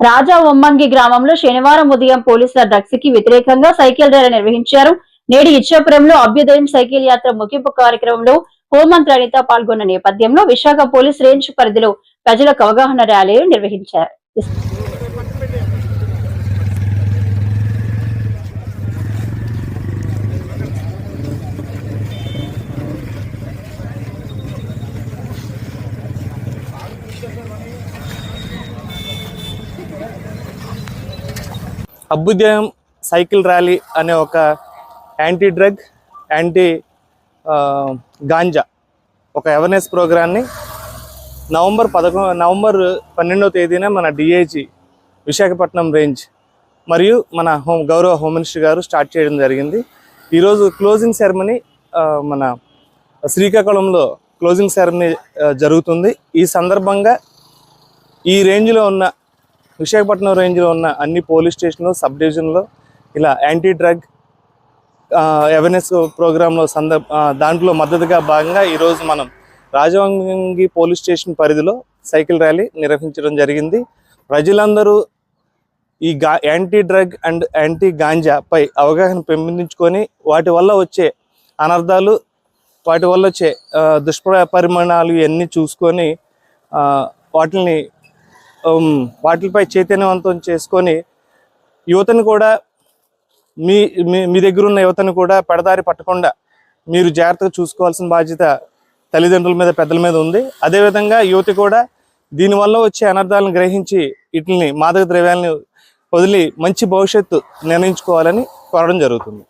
రాజా ఒమ్మంగి గ్రామంలో శనివారం ఉదయం పోలీసుల డ్రగ్స్కి వ్యతిరేకంగా సైకిల్ ర్యాలీ నిర్వహించారు. నేడు ఇచ్చాపురంలో అభ్యుదయం సైకిల్ యాత్ర ముగింపు కార్యక్రమంలో హోంమంత్రి అనిత పాల్గొన్న నేపథ్యంలో విశాఖ పోలీస్ రేంజ్ పరిధిలో ప్రజలకు అవగాహన ర్యాలీలు నిర్వహించారు. అభ్యుదయం సైకిల్ ర్యాలీ అనే ఒక యాంటీ డ్రగ్ యాంటీ గాంజా ఒక అవేర్నెస్ ప్రోగ్రాన్ని నవంబర్ పదకొ నవంబర్ పన్నెండవ తేదీన మన డిఐజీ విశాఖపట్నం రేంజ్ మరియు మన హోమ్ గౌరవ హోమ్ మినిస్టర్ గారు స్టార్ట్ చేయడం జరిగింది. ఈరోజు క్లోజింగ్ సెరమనీ మన శ్రీకాకుళంలో క్లోజింగ్ సెరమనీ జరుగుతుంది. ఈ సందర్భంగా ఈ రేంజ్లో ఉన్న విశాఖపట్నం రేంజ్లో ఉన్న అన్ని పోలీస్ స్టేషన్లు సబ్ డివిజన్లో ఇలా యాంటీ డ్రగ్ అవేర్నెస్ ప్రోగ్రాంలో సంద దాంట్లో మద్దతుగా భాగంగా ఈరోజు మనం రాజవంగి పోలీస్ స్టేషన్ పరిధిలో సైకిల్ ర్యాలీ నిర్వహించడం జరిగింది. ప్రజలందరూ ఈ గా యాంటీ డ్రగ్ అండ్ యాంటీ గాంజాపై అవగాహన పెంపొందించుకొని వాటి వల్ల వచ్చే అనర్థాలు వాటి వల్ల వచ్చే దుష్పరిమాణాలు ఇవన్నీ చూసుకొని వాటిని వాటిపై చైతన్యవంతం చేసుకొని యువతను కూడా మీ మీ దగ్గర ఉన్న యువతను కూడా పెడదారి పట్టకుండా మీరు జాగ్రత్తగా చూసుకోవాల్సిన బాధ్యత తల్లిదండ్రుల మీద పెద్దల మీద ఉంది. అదేవిధంగా యువతి కూడా దీనివల్ల వచ్చే అనర్థాలను గ్రహించి వీటిని మాదక ద్రవ్యాలను వదిలి మంచి భవిష్యత్తు నిర్ణయించుకోవాలని కోరడం జరుగుతుంది.